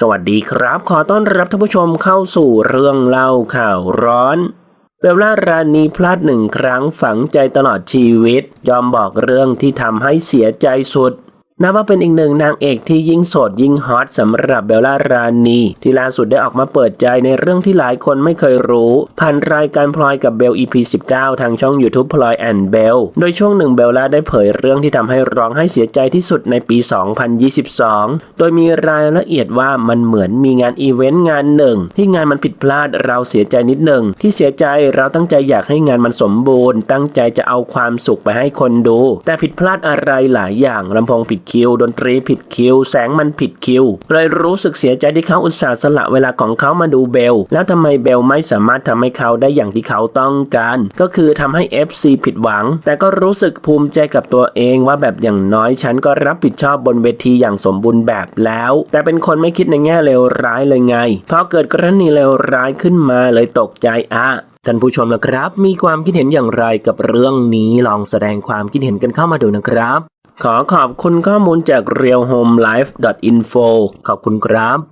สวัสดีครับ ขอต้อนรับท่านผู้ชมเข้าสู่เรื่องเล่าข่าวร้อนเบลล่ารานีพลาดหนึ่งครั้งฝังใจตลอดชีวิต ยอมบอกเรื่องที่ทำให้เสียใจสุด นับว่าเป็นอีกหนึ่งนางเอกที่ยิ่งโสดยิ่งฮอตสำหรับเบลล่ารานีที่ล่าสุดได้ออกมาเปิดใจในเรื่องที่หลายคนไม่เคยรู้ ผ่านรายการพลอยกับเบล EP 19 ทางช่อง YouTube พลอยแอนด์เบลโดยช่วงหนึ่งเบลล่าได้เผยเรื่องที่ทำให้ร้องให้เสียใจที่สุดในปี 2022 โดยมีรายละเอียดว่ามันเหมือนมีงานอีเวนต์งานหนึ่ง ที่งานมันผิดพลาดเราเสียใจนิดหนึ่งที่เสียใจเราตั้งใจอยากให้งานมันสมบูรณ์ ตั้งใจจะเอาความสุขไปให้คนดู แต่ผิดพลาดอะไรหลายอย่างลำโพงผิดคิว ดนตรีผิดคิว แสงมันผิดคิว เลยรู้สึกเสียใจที่เขาอุตส่าห์สละเวลาของเขามาดูเบล แล้วทำไมเบลไม่สามารถทำให้เขาได้อย่างที่เขาต้องการ ก็คือทำให้ FC ผิดหวัง แต่ก็รู้สึกภูมิใจกับตัวเองว่าแบบอย่างน้อยฉันก็รับผิดชอบบนเวทีอย่างสมบูรณ์แบบแล้ว แต่เป็นคนไม่คิดในแง่เลวร้ายเลยไงพอเกิดกรณีเลวร้ายขึ้นมาเลยตกใจอะท่านผู้ชมนะครับ มีความคิดเห็นอย่างไรกับเรื่องนี้ลองแสดงความคิดเห็นกันเข้ามาดูนะครับ ขอขอบคุณข้อมูลจาก realhomelife.info ขอบคุณครับ